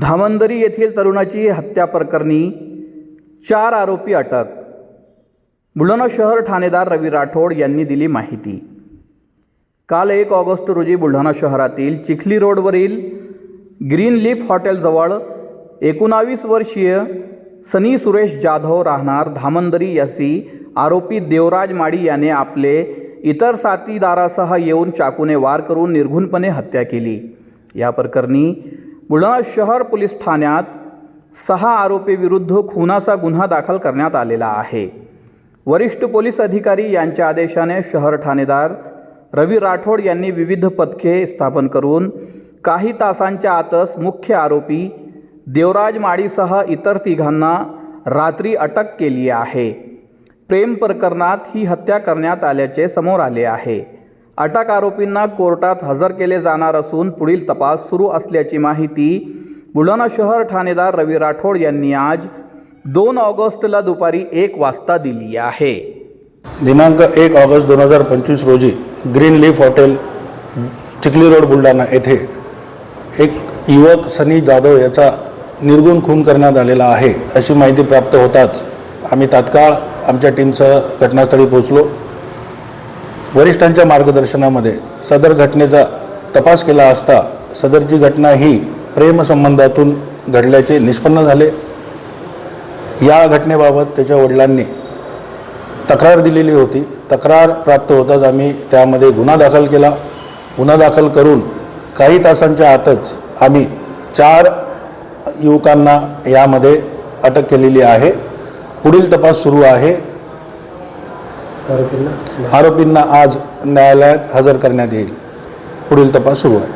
धामंदरी येथील तरुणाची हत्या प्रकरणी चार आरोपी अटक. बुलढाणा शहर ठाणेदार रवी राठोड यांनी दिली माहिती. काल एक ऑगस्ट रोजी बुलढाणा शहरातील चिखली रोडवरील ग्रीन लीफ हॉटेलजवळ एकोणावीस वर्षीय सनी सुरेश जाधव राहणार धामंदरी यासी आरोपी देवराज माडी याने आपले इतर साथीदारासह येऊन चाकूने वार करून निर्घुणपणे हत्या केली. या प्रकरणी बुलढाणा शहर पोलीस ठाण्यात सहा आरोपीविरुद्ध खुनाचा गुन्हा दाखल करण्यात आलेला आहे. वरिष्ठ पोलीस अधिकारी यांच्या आदेशाने शहर ठाणेदार रवी राठोड यांनी विविध पथके स्थापन करून काही तासांच्या आतच मुख्य आरोपी देवराज माळीसह इतर तिघांना रात्री अटक केली आहे. प्रेम प्रकरणात ही हत्या करण्यात आल्याचे समोर आले आहे. अटक आरोपींना कोर्टात हजर केले जाणार असून पुढील तपास सुरू असल्याची माहिती बुलढाणा शहर ठाणेदार रवी राठोड यांनी आज दोन ऑगस्टला दुपारी एक वाजता दिली आहे. दिनांक एक ऑगस्ट दोन हजार पंचवीस रोजी green leaf hotel Chikhli road Buldhana येथे एक युवक सनी जाधव याचा निर्गुण खून करण्यात आलेला आहे अशी माहिती प्राप्त होताच आम्ही तात्काळ आमच्या टीमसह घटनास्थळी पोहोचलो. वरिष्ठांच्या मार्गदर्शनामध्ये सदर घटनेचा तपास केला असता सदरची घटना ही प्रेमसंबंधातून घडल्याचे निष्पन्न झाले. या घटनेबाबत त्याच्या वडिलांनी तक्रार दिलेली होती. तक्रार प्राप्त होताच आम्ही त्यामध्ये गुन्हा दाखल केला. गुन्हा दाखल करून काही तासांच्या आतच आम्ही चार युवकांना यामध्ये अटक केलेली आहे. पुढील तपास सुरू आहे. आरोपींना आज न्यायालयात हजर करण्यात येईल. पुढील तपास सुरू आहे.